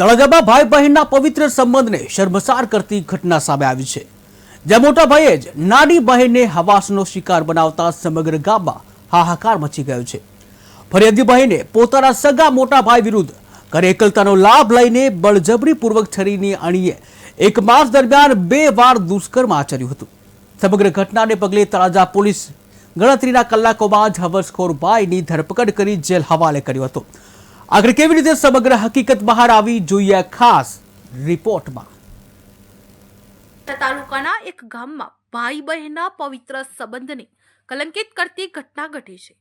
તળાજામાં ભાઈ બહેનના પવિત્ર સંબંધને શર્મસાર કરતી ઘટના સામે આવી છે. જ્યાં મોટા ભાઈએ જ નાની બહેનને હવાસનો શિકાર બનાવતા સમગ્ર ગામમાં હાહાકાર મચી ગયો છે. ફરિયાદી બહેને પોતાના સગા મોટા ભાઈ વિરુદ્ધ ઘરે એકલતાનો લાભ લઈને બળજબરીપૂર્વક છરીની અણીએ એક માસ દરમિયાન બે વાર દુષ્કર્મ આચર્યું હતું. સમગ્ર ઘટનાને પગલે તળાજા પોલીસ ગણતરીના કલાકોમાં જ હવસખોર ભાઈની ધરપકડ કરી જેલ હવાલે કર્યો હતો. આગળ કેવી રીતે સમગ્ર હકીકત બહાર આવી જોઈએ ખાસ રિપોર્ટમાં. તાલુકાના એક ગામમાં ભાઈ બહેનના પવિત્ર સંબંધને કલંકિત કરતી ઘટના ઘટી છે.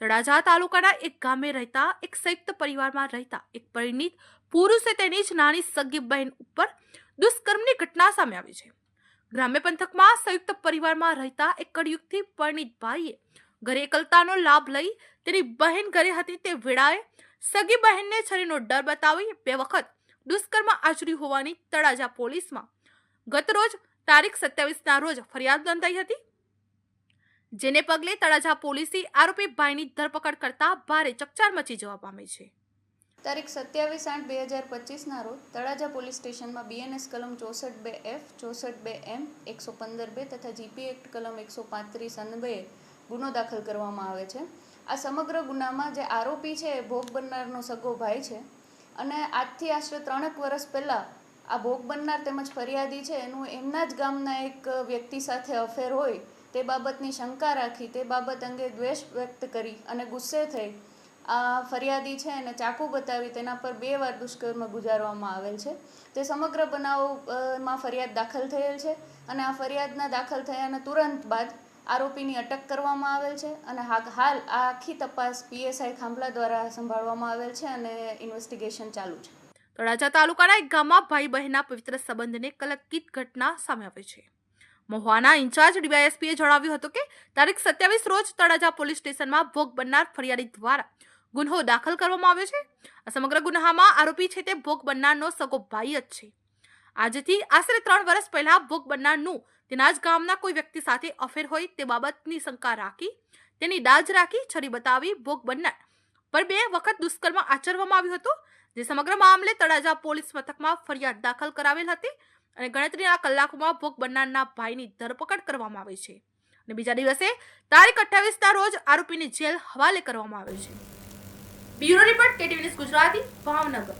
તળાજા તાલુકાના એક ગામે રહેતા એક સંયુક્ત પરિવારમાં રહેતા એક પરિણીત પુરુષે તેની જ નાની સગી બહેન ઉપર દુષ્કર્મની ઘટના સામે આવી છે. ગ્રામ્ય પંથકમાં સંયુક્ત પરિવારમાં રહેતા એક કળયુગથી પરિણીત ભાઈએ ઘરે એકલતાનો લાભ લઈ તેની બહેન ઘરે હતી તે વેળાએ સગી બહેનને છરીનો ડર બતાવી બે વખત દુષ્કર્મ આચર્યું હોવાની તળાજા પોલીસમાં. ગત રોજ તારીખ સત્યાવીસના રોજ ફરિયાદ નોંધાઈ હતી. જેને પગલે તળાજા પોલીસે આરોપી ભાઈની ધરપકડ કરતા ભારે ચકચાર મચી જવા પામી છે. તારીખ સત્યાવીસ આઠ બે હજાર પચીસના રોજ તળાજા પોલીસ સ્ટેશનમાં બીએનએસ કલમ ચોસઠ બે એફ, ચોસઠ બે એમ, એકસો પંદર બે તથા જીપી એક્ટ કલમ એકસો પાંત્રીસ અન્વયે ગુનો દાખલ કરવામાં આવે છે. આ સમગ્ર ગુનામાં જે આરોપી છે એ ભોગ બનનારનો સગો ભાઈ છે અને આજથી આશરે ત્રણેક વર્ષ પહેલાં આ ભોગ બનનાર તેમજ ફરિયાદી છે એનું એમના જ ગામના એક વ્યક્તિ સાથે અફેર હોય તે બાબતની શંકા રાખી તે બાબત અંગે દ્વેષ વ્યક્ત કરી અને ગુસ્સે થઈ આ ફરિયાદી છે એને ચાકુ બતાવી તેના પર બે વાર દુષ્કર્મ ગુજારવામાં આવેલ છે. તે સમગ્ર બનાવમાં ફરિયાદ દાખલ થયેલ છે અને આ ફરિયાદના દાખલ થયાના તુરંત બાદ આરોપીની અટક કરવામાં આવેલ છે અને હાલ આ આખી તપાસ પીએસઆઈ ખાંભલા દ્વારા સંભાળવામાં આવેલ છે અને ઇન્વેસ્ટિગેશન ચાલુ છે. તળાજા તાલુકાના એક ગામમાં ભાઈ બહેનના પવિત્ર સંબંધને કલંકિત ઘટના સામે આવી છે. મહુવાના ઇન્ચાર્જ ડીવાયએસપીએ જણાવ્યું હતું કે તારીખ સત્યાવીસ રોજ તળાજા પોલીસ સ્ટેશનમાં ભોગ બનનાર ફરિયાદી દ્વારા ગુન્હો દાખલ કરવામાં આવ્યો છે. આ સમગ્ર ગુન્હામાં આરોપી છે તે ભોગ બનનારનો સગો ભાઈ જ છે. આજથી આશરે ત્રણ વર્ષ પહેલા ભોગ બનનારનું તેના જ ગામના કોઈ વ્યક્તિ સાથે અફેર હોય તે બાબતની શંકા રાખી, તેની દાજ રાખી છરી બતાવી ભોગ બનનાર પર બે વખત દુષ્કર્મ આચરવામાં આવ્યું હતું, જે સમગ્ર મામલે તળાજા પોલીસ મથકમાં ફરિયાદ દાખલ કરાવેલ હતી અને ગણતરીના કલાકોમાં ભોગ બનનારના ભાઈની ધરપકડ કરવામાં આવી છે. અને બીજા દિવસે તારીખ અઠ્ઠાવીસના રોજ આરોપીને જેલ હવાલે કરવામાં આવ્યો છે. Bureau report KTV Gujarati, Bhavnagar.